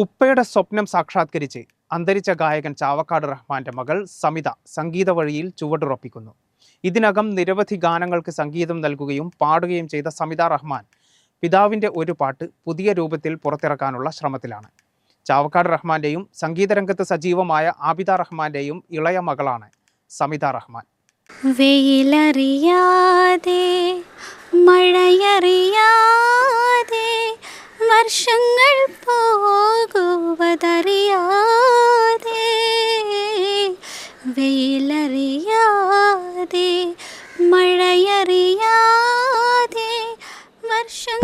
ഉപ്പയുടെ സ്വപ്നം സാക്ഷാത്കരിച്ച് അന്തരിച്ച ഗായകൻ ചാവക്കാട് റഹ്മാന്റെ മകൾ സമിത സംഗീത വഴിയിൽ ചുവടുറപ്പിക്കുന്നു. ഇതിനകം നിരവധി ഗാനങ്ങൾക്ക് സംഗീതം നൽകുകയും പാടുകയും ചെയ്ത സമിത റഹ്മാൻ പിതാവിന്റെ ഒരു പാട്ട് പുതിയ രൂപത്തിൽ പുറത്തിറക്കാനുള്ള ശ്രമത്തിലാണ്. ചാവക്കാട് റഹ്മാന്റെയും സംഗീതരംഗത്ത് സജീവമായ ആബിദ റഹ്മാന്റെയും ഇളയ മകളാണ് സമിത റഹ്മാൻ. വെയിലറിയാതെ മഴയറിയാതെ വർഷങ്ങൾ പോകുവതറിയാതെ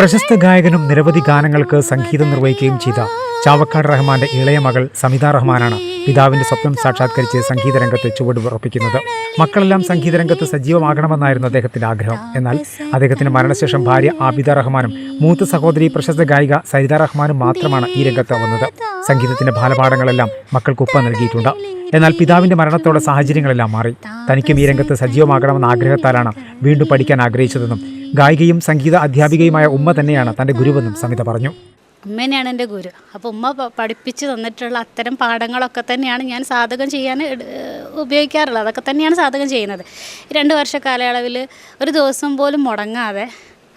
പ്രശസ്ത ഗായകനും നിരവധി ഗാനങ്ങൾക്ക് സംഗീതം നിർവഹിക്കുകയും ചെയ്ത ചാവക്കാട് റഹ്മാന്റെ ഇളയ മകൾ സമിത റഹ്മാനാണ് പിതാവിന്റെ സ്വപ്നം സാക്ഷാത്കരിച്ച് സംഗീതരംഗത്ത് ചുവടുറപ്പിക്കുന്നത് മക്കളെല്ലാം സംഗീതരംഗത്ത് സജീവമാകണമെന്നായിരുന്നു അദ്ദേഹത്തിന്റെ ആഗ്രഹം. എന്നാൽ അദ്ദേഹത്തിന്റെ മരണശേഷം ഭാര്യ ആബിദ റഹ്മാനും മൂത്ത സഹോദരി പ്രശസ്ത ഗായിക സരിത റഹ്മാനും മാത്രമാണ് ഈ രംഗത്ത് വന്നത്. സംഗീതത്തിന്റെ ബാലപാഠങ്ങളെല്ലാം മക്കൾക്ക് ഒപ്പം നൽകിയിട്ടുണ്ട്. എന്നാൽ പിതാവിന്റെ മരണത്തോടെ സാഹചര്യങ്ങളെല്ലാം മാറി. തനിക്കും ഈ രംഗത്ത് സജീവമാകണമെന്ന ആഗ്രഹത്താലാണ് വീണ്ടും പഠിക്കാൻ ആഗ്രഹിച്ചതെന്നും ഗായികയും സംഗീത അധ്യാപികയുമായ ഉമ്മ തന്നെയാണ് തന്റെ ഗുരുവെന്നും സമിത പറഞ്ഞു. ഉമ്മ എന്റെ ഗുരു. അപ്പോൾ ഉമ്മ പഠിപ്പിച്ച് തന്നിട്ടുള്ള അത്തരം പാഠങ്ങളൊക്കെ തന്നെയാണ് ഞാൻ സാധകം ചെയ്യാൻ ഉപയോഗിക്കാറുള്ളത്. അതൊക്കെ തന്നെയാണ് സാധകം ചെയ്യുന്നത്. രണ്ട് വർഷ കാലയളവിൽ ഒരു ദിവസം പോലും മുടങ്ങാതെ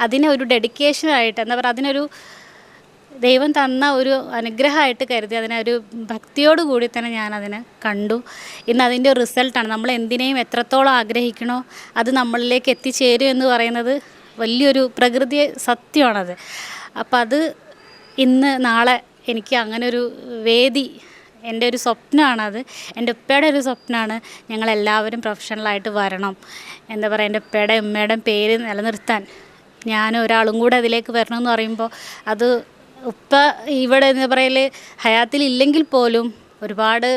അതിനെ ഒരു ഡെഡിക്കേഷനായിട്ട് എന്താ പറയുക അതിനൊരു ദൈവം തന്ന ഒരു അനുഗ്രഹമായിട്ട് കരുതി അതിനെ ഒരു ഭക്തിയോട് കൂടി തന്നെ ഞാൻ അതിനെ കണ്ടു. ഇന്ന് അതിന്റെ റിസൾട്ടാണ്. നമ്മൾ എന്തിനേയും എത്രത്തോളം ആഗ്രഹിക്കണോ അത് നമ്മളിലേക്ക് എത്തിച്ചേരും എന്ന് പറയുന്നത് വലിയൊരു പ്രകൃതി സത്യമാണത്. അപ്പം അത് ഇന്ന് നാളെ എനിക്ക് അങ്ങനെ ഒരു വേദി എന്റെ ഒരു സ്വപ്നമാണത്. എന്റെ ഉപ്പയുടെ ഒരു സ്വപ്നമാണ് ഞങ്ങളെല്ലാവരും പ്രൊഫഷണലായിട്ട് വരണം. എന്താ പറയുക എന്റെ ഉപ്പയുടെ ഉമ്മയുടെ പേര് നിലനിർത്താൻ ഞാൻ ഒരാളും കൂടെ അതിലേക്ക് വരണമെന്ന് പറയുമ്പോൾ അത് ഉപ്പ ഇവിടെ എന്ന് പറയൽ ഹയാത്തിൽ ഇല്ലെങ്കിൽ പോലും ഒരുപാട്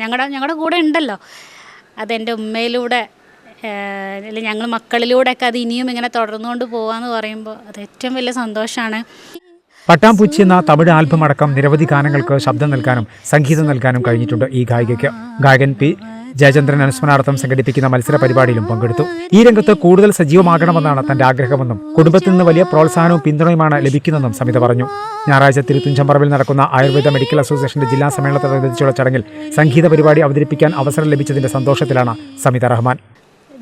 ഞങ്ങളുടെ ഞങ്ങളുടെ കൂടെ ഉണ്ടല്ലോ. അതെന്റെ ഉമ്മയിലൂടെ അല്ലെങ്കിൽ ഞങ്ങൾ മക്കളിലൂടെയൊക്കെ അത് ഇനിയും ഇങ്ങനെ തുടർന്നുകൊണ്ട് പോകാമെന്ന് പറയുമ്പോൾ അത് ഏറ്റവും വലിയ സന്തോഷമാണ് പട്ടാമ്പൂച്ചി എന്ന തമിഴ് ആൽബം അടക്കം നിരവധി ഗാനങ്ങൾക്ക് ശബ്ദം നൽകാനും സംഗീതം നൽകാനും കഴിഞ്ഞിട്ടുണ്ട് ഈ ഗായികയ്ക്ക്. ഗായകൻ പി ജയചന്ദ്രൻ അനുസ്മരണാർത്ഥം സംഘടിപ്പിക്കുന്ന മത്സര പരിപാടിയിലും പങ്കെടുത്തു. ഈ രംഗത്ത് കൂടുതൽ സജീവമാകണമെന്നാണ് തന്റെ ആഗ്രഹമെന്നും കുടുംബത്തിൽ നിന്ന് വലിയ പ്രോത്സാഹനവും പിന്തുണയുമാണ് ലഭിക്കുന്നതെന്നും സമിത പറഞ്ഞു. ഞായറാഴ്ച തിരുത്തുഞ്ചമ്പറമ്പിൽ നടക്കുന്ന ആയുർവേദ മെഡിക്കൽ അസോസിയേഷന്റെ ജില്ലാ സമ്മേളനത്തോടനുബന്ധിച്ചുള്ള ചടങ്ങിൽ സംഗീത പരിപാടി അവതരിപ്പിക്കാൻ അവസരം ലഭിച്ചതിന്റെ സന്തോഷത്തിലാണ് സമിത റഹ്മാൻ.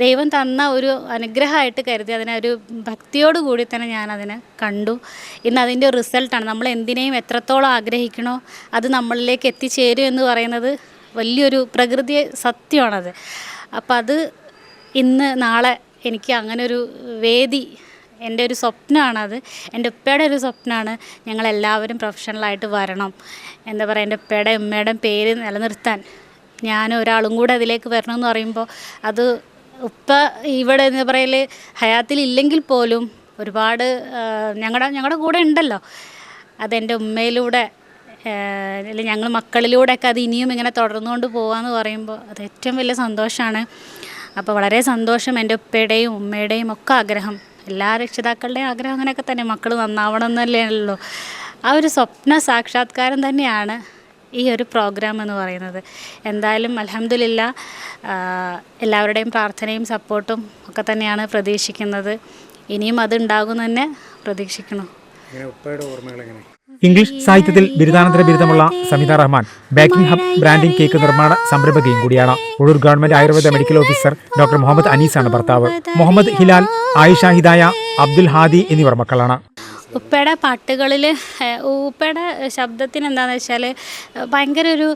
ദൈവം തന്ന ഒരു അനുഗ്രഹമായിട്ട് കരുതി അതിനെ ഒരു ഭക്തിയോട് കൂടി തന്നെ ഞാൻ അതിനെ കണ്ടു. ഇന്ന് അതിന്റെ റിസൾട്ടാണ്. നമ്മൾ എന്തിനേയും എത്രത്തോളം ആഗ്രഹിക്കണോ അത് നമ്മളിലേക്ക് എത്തിച്ചേരും എന്ന് പറയുന്നത് വലിയൊരു പ്രകൃതി സത്യമാണത്. അപ്പം അത് ഇന്ന് നാളെ എനിക്ക് അങ്ങനെ ഒരു വേദി എന്റെ ഒരു സ്വപ്നമാണത് എന്റെ ഉപ്പയുടെ ഒരു സ്വപ്നമാണ് ഞങ്ങളെല്ലാവരും പ്രൊഫഷണലായിട്ട് വരണം. എന്താ പറയുക എന്റെ ഉപ്പയുടെ ഉമ്മയുടെ പേര് നിലനിർത്താൻ. ഞാൻ ഒരാളും കൂടെ അതിലേക്ക് വരണമെന്ന് പറയുമ്പോൾ അത് ഉപ്പ ഇവിടെ എന്താ ഹയാത്തിൽ ഇല്ലെങ്കിൽ പോലും ഒരുപാട് ഞങ്ങളുടെ ഞങ്ങളുടെ കൂടെ ഉണ്ടല്ലോ. അതെന്റെ ഉമ്മയിലൂടെ അല്ലെങ്കിൽ ഞങ്ങൾ മക്കളിലൂടെയൊക്കെ അത് ഇനിയും ഇങ്ങനെ തുടർന്നുകൊണ്ട് പോകാമെന്ന് പറയുമ്പോൾ അത് ഏറ്റവും വലിയ സന്തോഷമാണ് അപ്പോൾ വളരെ സന്തോഷം എന്റെ ഉപ്പയുടെയും ഉമ്മയുടെയും ഒക്കെ ആഗ്രഹം. എല്ലാ രക്ഷിതാക്കളുടെയും ആഗ്രഹം അങ്ങനെയൊക്കെ തന്നെ. മക്കൾ നന്നാവണം എന്നല്ലേയുള്ളൂ ആ ഒരു സ്വപ്ന സാക്ഷാത്കാരം തന്നെയാണ് ഈ ഒരു പ്രോഗ്രാം എന്ന് പറയുന്നത്. എന്തായാലും അലഹമില്ല എല്ലാവരുടെയും പ്രാർത്ഥനയും സപ്പോർട്ടും ഒക്കെ തന്നെയാണ് പ്രതീക്ഷിക്കുന്നത്. ഇനിയും അത് ഉണ്ടാകും തന്നെ പ്രതീക്ഷിക്കുന്നു. ഇംഗ്ലീഷ് സാഹിത്യത്തിൽ ബിരുദാനന്തര ബിരുദമുള്ള Samitha Rahman baking hub branding cake നിർമ്മാണ സംരംഭകയും കൂടിയാണ്. Ulloor government Ayurveda medical officer doctor Muhammad അനീസാണ് ഭർത്താവ്. മുഹമ്മദ് ഹിലാൽ ആയിഷ ഹിദായ അബ്ദുൽ ഹാദി എന്നിവർ മക്കളാണ്. ഉപ്പയുടെ പാട്ടുകളിൽ ഉപ്പയുടെ ശബ്ദത്തിന് എന്താണെന്ന് വെച്ചാൽ ഭയങ്കര ഒരു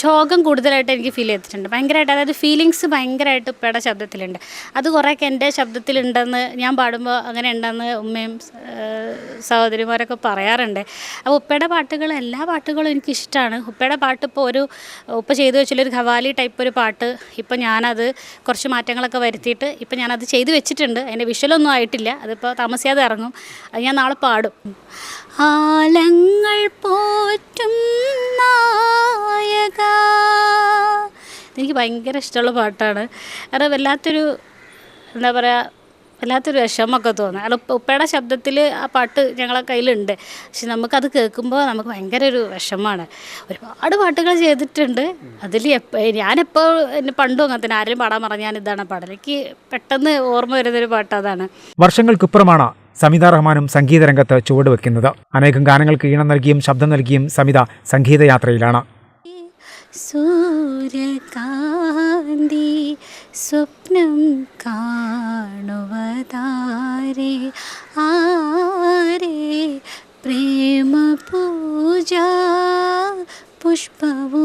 ശോകം കൂടുതലായിട്ട് എനിക്ക് ഫീൽ ചെയ്തിട്ടുണ്ട്. ഭയങ്കരമായിട്ട് അതായത് ഫീലിങ്സ് ഭയങ്കരമായിട്ട് ഉപ്പയുടെ ശബ്ദത്തിലുണ്ട്. അത് കുറേയൊക്കെ എന്റെ ശബ്ദത്തിലുണ്ടെന്ന് ഞാൻ പാടുമ്പോൾ അങ്ങനെ ഉണ്ടെന്ന് ഉമ്മയും സഹോദരിമാരൊക്കെ പറയാറുണ്ട്. അപ്പോൾ ഉപ്പയുടെ പാട്ടുകൾ എല്ലാ പാട്ടുകളും എനിക്കിഷ്ടമാണ്. ഉപ്പയുടെ പാട്ട് ഇപ്പോൾ ഒരു ഉപ്പ ചെയ്തു വെച്ചുള്ളൊരു ഖവാലി ടൈപ്പ് ഒരു പാട്ട്. ഇപ്പോൾ ഞാനത് കുറച്ച് മാറ്റങ്ങളൊക്കെ വരുത്തിയിട്ട് ഇപ്പോൾ ഞാനത് ചെയ്തു വെച്ചിട്ടുണ്ട്. അതിന്റെ വിഷ്വലൊന്നും ആയിട്ടില്ല. അതിപ്പോൾ താമസിയാതെ ഇറങ്ങും. അത് ഞാൻ നാളെ പാടും. ആലങ്ങൾ പോറ്റും നായക. എനിക്ക് ഭയങ്കര ഇഷ്ടമുള്ള പാട്ടാണ്. കാരണം വല്ലാത്തൊരു എന്താ പറയുക വല്ലാത്തൊരു വിഷമമൊക്കെ തോന്നുക അല്ല ഉപ്പ ഉപ്പയുടെ ശബ്ദത്തിൽ ആ പാട്ട് ഞങ്ങളെ കയ്യിലുണ്ട്. പക്ഷെ നമുക്കത് കേൾക്കുമ്പോൾ നമുക്ക് ഭയങ്കര ഒരു വിഷമമാണ്. ഒരുപാട് പാട്ടുകൾ ചെയ്തിട്ടുണ്ട്. അതിൽ എപ്പോൾ ഞാനെപ്പോൾ എന്നെ പണ്ടും അങ്ങനെ തന്നെ ആരും പാടാൻ പറഞ്ഞാൽ ഞാൻ ഇതാണ് പാടൽ എനിക്ക് പെട്ടെന്ന് ഓർമ്മ വരുന്നൊരു പാട്ട് അതാണ്. വർഷങ്ങൾക്കിപ്പുറമാണ് സമിത റഹ്മാനും സംഗീത രംഗത്ത് ചുവട് വെക്കുന്നത്. അനേകം ഗാനങ്ങൾക്ക് ഈണം നൽകിയും ശബ്ദം നൽകിയും സമിത സംഗീതയാത്രയിലാണ് സൂര്യകാന്തി സ്വപ്നം കാണുവതാരേ तारे आरे प्रेम पूजा पुष्पवो